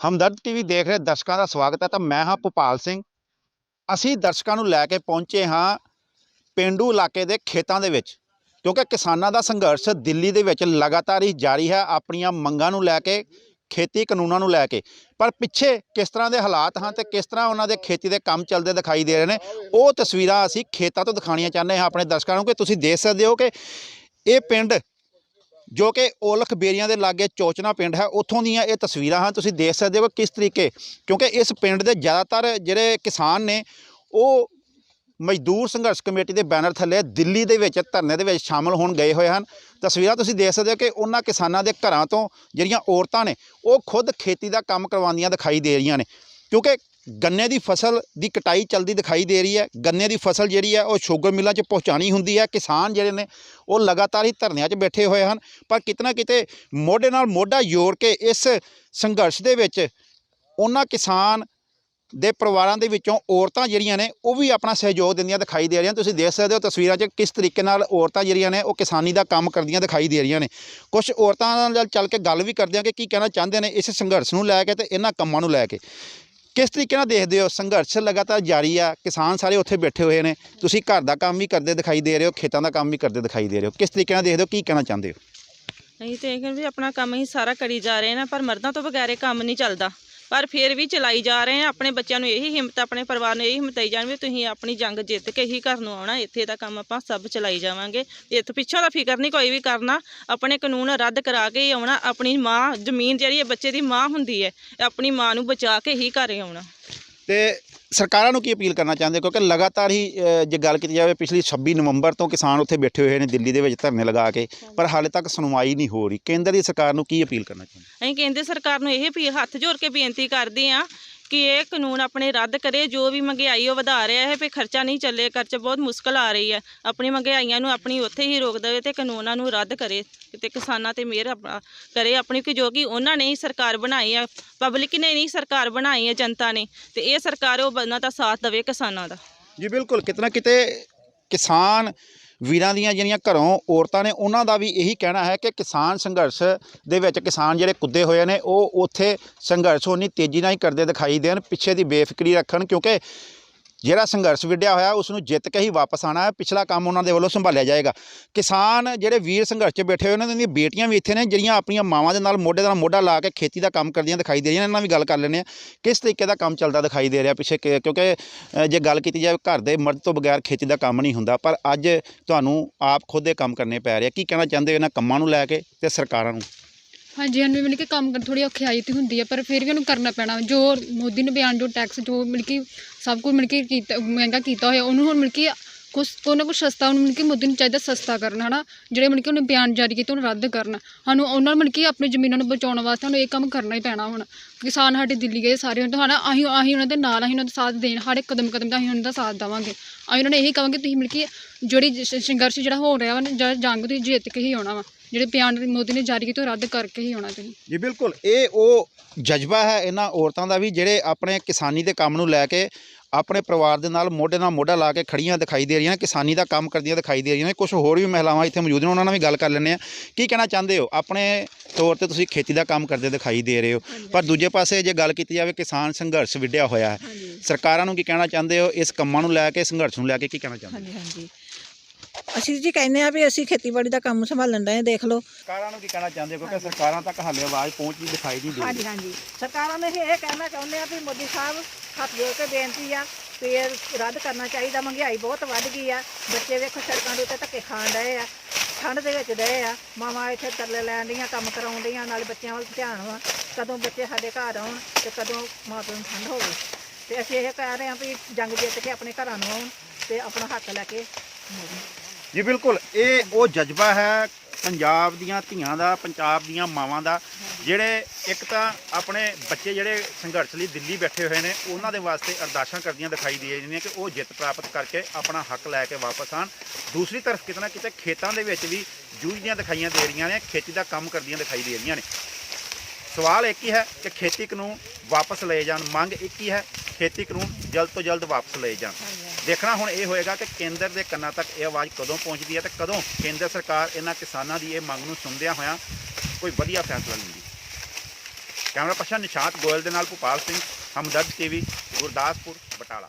ਹਮਦਰਦ TV ਦੇਖ ਰਹੇ ਦਰਸ਼ਕਾਂ ਦਾ ਸਵਾਗਤ ਹੈ ਤਾਂ ਮੈਂ ਹਾਂ ਭੋਪਾਲ ਸਿੰਘ। ਅਸੀਂ ਦਰਸ਼ਕਾਂ ਨੂੰ ਲੈ ਕੇ ਪਹੁੰਚੇ ਹਾਂ ਪਿੰਡੂ ਇਲਾਕੇ ਦੇ ਖੇਤਾਂ ਦੇ ਵਿੱਚ, ਕਿਉਂਕਿ ਕਿਸਾਨਾਂ ਦਾ ਸੰਘਰਸ਼ ਦਿੱਲੀ ਦੇ ਵਿੱਚ ਲਗਾਤਾਰ ਹੀ ਜਾਰੀ ਹੈ ਆਪਣੀਆਂ ਮੰਗਾਂ ਨੂੰ ਲੈ ਕੇ, ਖੇਤੀ ਕਾਨੂੰਨਾਂ ਨੂੰ ਲੈ ਕੇ। ਪਰ ਪਿੱਛੇ ਕਿਸ ਤਰ੍ਹਾਂ ਦੇ ਹਾਲਾਤ ਹਨ ਤੇ ਕਿਸ ਤਰ੍ਹਾਂ ਉਹਨਾਂ ਦੇ ਖੇਤੀ ਦੇ ਕੰਮ ਚੱਲਦੇ ਦਿਖਾਈ ਦੇ ਰਹੇ ਨੇ, ਉਹ ਤਸਵੀਰਾਂ ਅਸੀਂ ਖੇਤਾਂ ਤੋਂ ਦਿਖਾਉਣੀਆਂ ਚਾਹੁੰਦੇ ਹਾਂ ਆਪਣੇ ਦਰਸ਼ਕਾਂ ਨੂੰ ਕਿ ਤੁਸੀਂ ਦੇਖ ਸਕਦੇ ਹੋ ਕਿ ਇਹ ਪਿੰਡ ਜੋ ਕਿ ਔਲਖ ਬੇਰੀਆਂ ਦੇ ਲਾਗੇ ਚੋਚਨਾ ਪਿੰਡ ਹੈ, ਉੱਥੋਂ ਦੀਆਂ ਇਹ ਤਸਵੀਰਾਂ ਹਨ, ਤੁਸੀਂ ਦੇਖ ਸਕਦੇ ਹੋ ਕਿਸ ਤਰੀਕੇ, ਕਿਉਂਕਿ ਇਸ ਪਿੰਡ ਦੇ ਜ਼ਿਆਦਾਤਰ ਜਿਹੜੇ ਕਿਸਾਨ ਨੇ, ਉਹ ਮਜ਼ਦੂਰ ਸੰਘਰਸ਼ ਕਮੇਟੀ ਦੇ ਬੈਨਰ ਥੱਲੇ ਦਿੱਲੀ ਦੇ ਵਿੱਚ, ਧਰਨੇ ਦੇ ਵਿੱਚ ਸ਼ਾਮਲ ਹੋਣ ਗਏ ਹੋਏ ਹਨ। ਤਸਵੀਰਾਂ ਤੁਸੀਂ ਦੇਖ ਸਕਦੇ ਹੋ ਕਿ ਉਹਨਾਂ ਕਿਸਾਨਾਂ ਦੇ ਘਰਾਂ ਤੋਂ ਜਿਹੜੀਆਂ ਔਰਤਾਂ ਨੇ, ਉਹ ਖੁਦ ਖੇਤੀ ਦਾ ਕੰਮ ਕਰਵਾਉਂਦੀਆਂ ਦਿਖਾਈ ਦੇ ਰਹੀਆਂ ਨੇ। ਕਿਉਂਕਿ ਗੰਨੇ ਦੀ ਫਸਲ ਦੀ ਕਟਾਈ ਚਲਦੀ ਦਿਖਾਈ ਦੇ ਰਹੀ ਹੈ। ਗੰਨੇ ਦੀ ਫਸਲ ਜਿਹੜੀ ਹੈ, ਉਹ ਸ਼ੂਗਰ ਮਿੱਲਾਂ 'ਚ ਪਹੁੰਚਾਣੀ ਹੁੰਦੀ ਹੈ। ਕਿਸਾਨ ਜਿਹੜੇ ਨੇ, ਉਹ ਲਗਾਤਾਰ ਹੀ ਧਰਨਿਆਂ 'ਚ ਬੈਠੇ ਹੋਏ ਹਨ। ਪਰ ਕਿਤਨਾ ਕਿਤੇ ਮੋਢੇ ਨਾਲ ਮੋਢਾ ਜੋੜ ਕੇ ਇਸ ਸੰਘਰਸ਼ ਦੇ ਵਿੱਚ ਉਹਨਾਂ ਕਿਸਾਨ ਦੇ ਪਰਿਵਾਰਾਂ ਦੇ ਵਿੱਚੋਂ ਔਰਤਾਂ ਜਿਹੜੀਆਂ ਨੇ, ਉਹ ਵੀ ਆਪਣਾ ਸਹਿਯੋਗ ਦਿੰਦੀਆਂ ਦਿਖਾਈ ਦੇ ਰਹੀਆਂ ਤੁਸੀਂ ਦੇਖ ਸਕਦੇ ਹੋ ਤਸਵੀਰਾਂ 'ਚ ਕਿਸ ਤਰੀਕੇ ਨਾਲ ਔਰਤਾਂ ਜਿਹੜੀਆਂ ਨੇ, ਉਹ ਕਿਸਾਨੀ ਦਾ ਕੰਮ ਕਰਦੀਆਂ ਦਿਖਾਈ ਦੇ ਰਹੀਆਂ ਨੇ। ਕੁਝ ਔਰਤਾਂ ਨਾਲ ਚੱਲ ਕੇ ਗੱਲ ਵੀ ਕਰਦੇ ਹਾਂ ਕਿ ਕੀ ਕਹਿਣਾ ਚਾਹੁੰਦੇ ਨੇ ਇਸ ਸੰਘਰਸ਼ ਨੂੰ ਲੈ ਕੇ ਤੇ ਇਹਨਾਂ ਕੰਮਾਂ ਨੂੰ ਲੈ ਕੇ। ਕਿਸ ਤਰੀਕੇ ਨਾਲ ਦੇਖਦੇ ਹੋ? ਸੰਘਰਸ਼ ਲਗਾਤਾਰ ਜਾਰੀ ਆ, ਕਿਸਾਨ ਸਾਰੇ ਉੱਥੇ ਬੈਠੇ ਹੋਏ ਨੇ। ਤੁਸੀਂ ਘਰ ਦਾ ਕੰਮ ਵੀ ਕਰਦੇ ਦਿਖਾਈ ਦੇ ਰਹੇ ਹੋ, ਖੇਤਾਂ ਦਾ ਕੰਮ ਵੀ ਕਰਦੇ ਦਿਖਾਈ ਦੇ ਰਹੇ ਹੋ। ਕਿਸ ਤਰੀਕੇ ਨਾਲ ਦੇਖਦੇ ਹੋ? ਕੀ ਕਹਿਣਾ ਚਾਹੁੰਦੇ ਹੋ? ਨਹੀਂ ਤੇ ਇਹ ਕਹਿੰਦੇ ਵੀ ਆਪਣਾ ਕੰਮ ਹੀ ਸਾਰਾ ਕਰੀ ਜਾ ਰਹੇ ਨਾ, ਪਰ ਮਰਦਾਂ ਤੋਂ ਬਗੈਰ ਇਹ ਕੰਮ ਨਹੀਂ ਚੱਲਦਾ। ਪਰ ਫਿਰ ਵੀ ਚਲਾਈ ਜਾ ਰਹੇ ਆ। ਆਪਣੇ ਬੱਚਿਆਂ ਨੂੰ ਇਹੀ ਹਿੰਮਤ, ਆਪਣੇ ਪਰਿਵਾਰ ਨੂੰ ਇਹੀ ਹਿੰਮਤ ਦੇਈ ਜਾਣ ਵੀ ਤੁਸੀਂ ਆਪਣੀ ਜੰਗ ਜਿੱਤ ਕੇ ਹੀ ਘਰ ਨੂੰ ਆਉਣਾ। ਇੱਥੇ ਦਾ ਕੰਮ ਆਪਾਂ ਸਭ ਚਲਾਈ ਜਾਵਾਂਗੇ। ਇੱਥੇ ਪਿੱਛੋਂ ਦਾ ਫਿਕਰ ਨਹੀਂ, ਕੋਈ ਵੀ ਕਰਨਾ। ਆਪਣੇ ਕਾਨੂੰਨ ਰੱਦ ਕਰਾ ਕੇ ਹੀ ਆਉਣਾ। ਆਪਣੀ ਮਾਂ ਜ਼ਮੀਨ ਜਿਹੜੀ ਹੈ, ਬੱਚੇ ਦੀ ਮਾਂ ਹੁੰਦੀ ਹੈ, ਆਪਣੀ ਮਾਂ ਨੂੰ ਬਚਾ ਕੇ ਹੀ ਘਰੇ ਆਉਣਾ। ਤੇ ਸਰਕਾਰਾਂ ਨੂੰ ਕੀ ਅਪੀਲ ਕਰਨਾ ਚਾਹੁੰਦੇ? ਕਿਉਂਕਿ ਲਗਾਤਾਰ ਹੀ ਜੇ ਗੱਲ ਕੀਤੀ ਜਾਵੇ, ਪਿਛਲੀ 26 ਨਵੰਬਰ ਤੋਂ ਕਿਸਾਨ ਉੱਥੇ ਬੈਠੇ ਹੋਏ ਨੇ, ਦਿੱਲੀ ਦੇ ਵਿੱਚ ਧਰਨੇ ਲਗਾ ਕੇ, ਪਰ ਹਾਲੇ ਤੱਕ ਸੁਣਵਾਈ ਨਹੀਂ ਹੋ ਰਹੀ। ਕੇਂਦਰ ਦੀ ਸਰਕਾਰ ਨੂੰ ਕੀ ਅਪੀਲ ਕਰਨਾ ਚਾਹੁੰਦੇ? ਅਸੀਂ ਕੇਂਦਰ ਸਰਕਾਰ ਨੂੰ ਇਹ ਵੀ ਹੱਥ ਜੋੜ ਕੇ ਬੇਨਤੀ ਕਰਦੇ ਆ ਕਿ ਇਹ ਕਾਨੂੰਨ ਆਪਣੇ ਰੱਦ ਕਰੇ, ਜੋ ਵੀ ਮਹਿੰਗਾਈ ਉਹ ਵਧਾ ਰਿਹਾ ਹੈ ਵੀ ਖਰਚਾ ਨਹੀਂ ਚੱਲੇ, ਖਰਚਾ ਬਹੁਤ ਮੁਸ਼ਕਲ ਆ ਰਹੀ ਹੈ। ਆਪਣੀ ਮਹਿੰਗਾਈਆਂ ਨੂੰ ਆਪਣੀ ਉੱਥੇ ਹੀ ਰੋਕ ਦੇਵੇ ਤੇ ਕਾਨੂੰਨਾਂ ਨੂੰ ਰੱਦ ਕਰੇ ਤੇ ਕਿਸਾਨਾਂ ਤੇ ਮਿਹਰ ਕਰੇ ਆਪਣੀ, ਕਿ ਜੋ ਕਿ ਉਹਨਾਂ ਨੇ ਹੀ ਸਰਕਾਰ ਬਣਾਈ ਹੈ ਪਬਲਿਕ ਨੇ ਨਹੀਂ ਸਰਕਾਰ ਬਣਾਈ ਹੈ ਜਨਤਾ ਨੇ। ਤੇ ਇਹ ਸਰਕਾਰ ਉਹ ਉਹਨਾਂ ਦਾ ਸਾਥ ਦੇਵੇ ਕਿਸਾਨਾਂ ਦਾ। ਜੀ ਬਿਲਕੁਲ, ਕਿਤਨਾ ਕਿਤੇ ਕਿਸਾਨ ਵੀਰਾਂ ਦੀਆਂ ਜਿਹੜੀਆਂ ਘਰੋਂ ਔਰਤਾਂ ਨੇ, ਉਹਨਾਂ ਦਾ ਵੀ ਇਹੀ ਕਹਿਣਾ ਹੈ ਕਿ ਕਿਸਾਨ ਸੰਘਰਸ਼ ਦੇ ਵਿੱਚ ਕਿਸਾਨ ਜਿਹੜੇ ਕੁੱਦੇ ਹੋਏ ਨੇ, ਉਹ ਉੱਥੇ ਸੰਘਰਸ਼ ਉਨੀ ਤੇਜ਼ੀ ਨਾਲ ਹੀ ਕਰਦੇ ਦਿਖਾਈ ਦੇਣ, ਪਿੱਛੇ ਦੀ ਬੇਫਿਕਰੀ ਰੱਖਣ, ਕਿਉਂਕਿ ਜਿਹੜਾ ਸੰਘਰਸ਼ ਵਿੱਢਿਆ ਹੋਇਆ ਉਸ ਨੂੰ ਜਿੱਤ ਕੇ ਹੀ ਵਾਪਸ ਆਣਾ ਹੈ। ਪਿਛਲਾ ਕੰਮ ਉਹਨਾਂ ਦੇ ਵੱਲੋਂ ਸੰਭਾਲਿਆ ਜਾਏਗਾ। ਕਿਸਾਨ ਜਿਹੜੇ ਵੀਰ ਸੰਘਰਸ਼ 'ਚ ਬੈਠੇ ਹੋਏ ਉਹਨਾਂ ਦੀਆਂ ਬੇਟੀਆਂ ਵੀ ਇੱਥੇ ਨੇ, ਜਿਹੜੀਆਂ ਆਪਣੀਆਂ ਮਾਵਾਂ ਦੇ ਨਾਲ, ਮੋਢੇ ਨਾਲ ਮੋਢਾ ਲਾ ਕੇ ਖੇਤੀ ਦਾ ਕੰਮ ਕਰਦੀਆਂ ਦਿਖਾਈ ਦੇ ਰਹੀਆਂ ਇਹਨਾਂ ਨਾਲ ਵੀ ਗੱਲ ਕਰ ਲੈਂਦੇ ਆ ਕਿਸ ਤਰੀਕੇ ਦਾ ਕੰਮ ਚੱਲਦਾ ਦਿਖਾਈ ਦੇ ਰਿਹਾ ਪਿੱਛੇ? ਕਿਉਂਕਿ ਜੇ ਗੱਲ ਕੀਤੀ ਜਾਵੇ, ਘਰ ਦੇ ਮਰਦ ਤੋਂ ਬਗੈਰ ਖੇਤੀ ਦਾ ਕੰਮ ਨਹੀਂ ਹੁੰਦਾ। ਪਰ ਅੱਜ ਤੁਹਾਨੂੰ ਆਪ ਖੁਦ ਇਹ ਕੰਮ ਕਰਨੇ ਪੈ ਰਹੇ ਕੀ ਕਹਿਣਾ ਚਾਹੁੰਦੇ ਹੋ ਇਹਨਾਂ ਕੰਮਾਂ ਨੂੰ ਲੈ ਕੇ ਤੇ ਸਰਕਾਰਾਂ ਨੂੰ? ਹਾਂਜੀ ਸਾਨੂੰ ਮਿਲ ਕੇ ਕੰਮ ਕਰਨ ਥੋੜੀ ਔਖਿਆਈ ਤੇ ਹੁੰਦੀ ਹੈ ਪਰ ਫਿਰ ਵੀ ਉਹਨੂੰ ਕਰਨਾ ਪੈਣਾ। ਜੋ ਮੋਦੀ ਨੇ ਬਿਆਨ ਜੋ ਟੈਕਸ, ਜੋ ਮਿਲ ਕੇ ਸਭ ਕੁਝ ਮਿਲ ਕੇ ਕੀਤਾ, ਮਹਿੰਗਾ ਕੀਤਾ ਹੋਇਆ, ਉਹਨੂੰ ਹੁਣ ਮਿਲ ਕੇ ਕੁਛ, ਉਹਨਾਂ ਨਾ ਕੁਛ ਸਸਤਾ, ਉਹਨੂੰ ਮਿਲ ਕੇ ਮੋਦੀ ਨੂੰ ਚਾਹੀਦਾ ਸਸਤਾ ਕਰਨਾ, ਹਨਾ? ਜਿਹੜੇ ਮਿਲ ਕੇ ਉਹਨੇ ਬਿਆਨ ਜਾਰੀ ਕੀਤੇ, ਉਹਨੂੰ ਰੱਦ ਕਰਨ। ਸਾਨੂੰ ਉਹਨਾਂ ਨੂੰ ਮਿਲ ਕੇ ਆਪਣੀ ਜ਼ਮੀਨਾਂ ਨੂੰ ਬਚਾਉਣ ਵਾਸਤੇ ਸਾਨੂੰ ਇਹ ਕੰਮ ਕਰਨਾ ਹੀ ਪੈਣਾ ਹੁਣ। ਕਿਸਾਨ ਸਾਡੇ ਦਿੱਲੀ ਗਏ ਸਾਰੇ, ਹੁਣ ਹਨਾ, ਅਸੀਂ ਅਸੀਂ ਉਹਨਾਂ ਦੇ ਨਾਲ, ਅਸੀਂ ਉਹਨਾਂ ਦਾ ਸਾਥ ਦੇਣ, ਹਰ ਇੱਕ ਕਦਮ ਕਦਮ ਦਾ ਅਸੀਂ ਉਹਨਾਂ ਦਾ ਸਾਥ ਦੇਵਾਂਗੇ। ਅਸੀਂ ਉਹਨਾਂ ਨੇ ਇਹੀ ਕਹਾਂਗੇ, ਤੁਸੀਂ ਮਿਲ ਕੇ ਜਿਹੜੀ ਸੰਘਰਸ਼ ਜਿਹੜਾ ਹੋ ਰਿਹਾ ਵਾ ਜਿਹੜਾ ਜੰਗ ਤੁਸੀਂ ਜਿੱਤ ਕੇ ਹੀ ਆਉਣਾ ਵਾ। ਜਿਹੜੇ ਬਿਆਨ ਮੋਦੀ ਨੇ ਜਾਰੀ ਕੀਤੇ ਉਹ ਰੱਦ ਕਰਕੇ ਹੀ ਆਉਣਾ ਤੁਸੀਂ। ਜੀ ਬਿਲਕੁਲ ਇਹ ਉਹ ਜਜ਼ਬਾ ਹੈ ਇਹਨਾਂ ਔਰਤਾਂ ਦਾ ਵੀ ਜਿਹੜੇ ਆਪਣੇ ਕਿਸਾਨੀ ਦੇ ਕੰਮ ਨੂੰ ਲੈ ਕੇ ਆਪਣੇ ਪਰਿਵਾਰ ਦੇ ਨਾਲ ਮੋਢੇ ਨਾਲ ਮੋਢਾ ਲਾ ਕੇ ਖੜੀਆਂ ਦਿਖਾਈ ਦੇ ਰਹੀਆਂ ਕਿਸਾਨੀ ਦਾ ਕੰਮ ਕਰਦੀਆਂ ਦਿਖਾਈ ਦੇ ਰਹੀਆਂ ਨੇ। ਕੁਝ ਹੋਰ ਵੀ ਮਹਿਲਾਵਾਂ ਇੱਥੇ ਮੌਜੂਦ ਨੇ ਉਹਨਾਂ ਨਾਲ ਵੀ ਗੱਲ ਕਰ ਲੈਂਦੇ ਆ ਕੀ ਕਹਿਣਾ ਚਾਹੁੰਦੇ ਹੋ? ਆਪਣੇ ਤੌਰ ਤੇ ਤੁਸੀਂ ਖੇਤੀ ਦਾ ਕੰਮ ਕਰਦੇ ਦਿਖਾਈ ਦੇ ਰਹੇ ਹੋ। ਪਰ ਦੂਜੇ ਪਾਸੇ ਜੇ ਗੱਲ ਕੀਤੀ ਜਾਵੇ ਕਿਸਾਨ ਸੰਘਰਸ਼ ਵਿੱਢਿਆ ਹੋਇਆ ਹੈ। ਸਰਕਾਰਾਂ ਨੂੰ ਕੀ ਕਹਿਣਾ ਚਾਹੁੰਦੇ ਹੋ? ਇਸ ਕੰਮਾਂ ਨੂੰ ਲੈ ਕੇ ਸੰਘਰਸ਼ ਨੂੰ ਲੈ ਕੇ ਕੀ ਕਹਿਣਾ ਚਾਹੁੰਦੇ ਹੋ? ਹਾਂਜੀ ਹਾਂਜੀ। ਅਸੀਂ ਜੀ ਕਹਿੰਦੇ ਆ ਵੀ ਅਸੀਂ ਖੇਤੀਬਾੜੀ ਦਾ ਕੰਮ ਸੰਭਾਲਣ ਦਾ ਦੇਖ ਲਓ। ਸਰਕਾਰਾਂ ਨੂੰ ਕੀ ਕਹਿਣਾ ਚਾਹੁੰਦੇ ਹੋ? ਕਿਉਂਕਿ ਸਰਕਾਰਾਂ ਤੱਕ ਹਾਲੇ ਆਵਾਜ਼ ਪਹੁੰਚਦੀ ਦਿਖਾਈ ਨਹੀਂ ਦੇ ਹਾਂਜੀ ਹਾਂਜੀ। ਸਰਕਾਰਾਂ ਨੇ ਇਹ ਕਹਿਣਾ ਚਾਹੁੰਦੇ ਆ ਵੀ ਮੋਦੀ ਸਾਹਿਬ ਹੱਥ ਜੋੜ ਕੇ ਬੇਨਤੀ ਆ ਵੀ ਇਹ ਰੱਦ ਕਰਨਾ ਚਾਹੀਦਾ ਮਹਿੰਗਾਈ ਬਹੁਤ ਵੱਧ ਗਈ ਆ। ਬੱਚੇ ਵੇਖੋ ਸੜਕਾਂ ਦੇ ਉੱਤੇ ਧੱਕੇ ਖਾਣ ਡਏ ਆ ਠੰਡ ਦੇ ਵਿੱਚ ਡਏ ਆ। ਮਾਵਾਂ ਇੱਥੇ ਤਰਲੇ ਲੈਣ ਦੀਆਂ ਕੰਮ ਕਰਾਉਣ ਡੀਆਂ ਨਾਲ ਬੱਚਿਆਂ ਵੱਲ ਧਿਆਨ ਵਾ। ਕਦੋਂ ਬੱਚੇ ਸਾਡੇ ਘਰ ਆਉਣ ਤੇ ਕਦੋਂ ਮਾਂ ਪਿਓ ਨੂੰ ਠੰਡ ਹੋਵੇ। ਤੇ ਅਸੀਂ ਇਹ ਕਹਿ ਰਹੇ ਆ ਵੀ ਜੰਗ ਜਿੱਤ ਕੇ ਆਪਣੇ ਘਰਾਂ ਨੂੰ ਆਉਣ ਤੇ ਆਪਣਾ ਹੱਕ ਲੈ ਕੇ ਮੁੜਨ। ਜੀ, ਬਿਲਕੁਲ। ਇਹ ਉਹ ਜਜ਼ਬਾ ਹੈ ਪੰਜਾਬ ਦੀਆਂ ਧੀਆਂ ਦਾ, ਪੰਜਾਬ ਦੀਆਂ ਮਾਵਾਂ ਦਾ, ਜਿਹੜੇ ਇੱਕ ਤਾਂ ਆਪਣੇ ਬੱਚੇ ਜਿਹੜੇ ਸੰਘਰਸ਼ ਲਈ ਦਿੱਲੀ ਬੈਠੇ ਹੋਏ ਨੇ, ਉਹਨਾਂ ਦੇ ਵਾਸਤੇ ਅਰਦਾਸਾਂ ਕਰਦੀਆਂ ਦਿਖਾਈ ਦੇ ਰਹੀਆਂ ਨੇ ਕਿ ਉਹ ਜਿੱਤ ਪ੍ਰਾਪਤ ਕਰਕੇ ਆਪਣਾ ਹੱਕ ਲੈ ਕੇ ਵਾਪਸ ਆਣ ਦੂਸਰੀ ਤਰਫ ਕਿਤੇ ਨਾ ਕਿਤੇ ਖੇਤਾਂ ਦੇ ਵਿੱਚ ਵੀ ਜੂਝਦੀਆਂ ਦਿਖਾਈਆਂ ਦੇ ਰਹੀਆਂ ਨੇ, ਖੇਤੀ ਦਾ ਕੰਮ ਕਰਦੀਆਂ ਦਿਖਾਈ ਦੇ ਰਹੀਆਂ ਨੇ। ਸਵਾਲ ਇੱਕ ਹੀ ਹੈ ਕਿ ਖੇਤੀ ਕਾਨੂੰਨ ਵਾਪਸ ਲਏ ਜਾਣ, ਮੰਗ ਇੱਕ ਹੀ ਹੈ, ਖੇਤੀ ਕਾਨੂੰਨ ਜਲਦ ਤੋਂ ਜਲਦ ਵਾਪਸ ਲਏ ਜਾਣ। ਦੇਖਣਾ ਹੁਣ ਇਹ ਹੋਏਗਾ ਕਿ ਕੇਂਦਰ ਦੇ ਕੰਨਾਂ ਤੱਕ ਇਹ ਆਵਾਜ਼ ਕਦੋਂ ਪਹੁੰਚਦੀ ਹੈ ਤੇ ਕਦੋਂ ਕੇਂਦਰ ਸਰਕਾਰ ਇਹਨਾਂ ਕਿਸਾਨਾਂ ਦੀ ਇਹ ਮੰਗ ਨੂੰ ਸੁਣਦਿਆਂ ਹੋਇਆਂ ਕੋਈ ਵਧੀਆ ਫੈਸਲਾ ਲੈਂਦੀ ਕੈਮਰਾ ਪਰਸਨ ਨਿਸ਼ਾਂਤ ਗੋਇਲ ਦੇ ਨਾਲ ਭੋਪਾਲ ਸਿੰਘ, ਹਮਦਰਦ ਟੀਵੀ, ਗੁਰਦਾਸਪੁਰ, ਬਟਾਲਾ।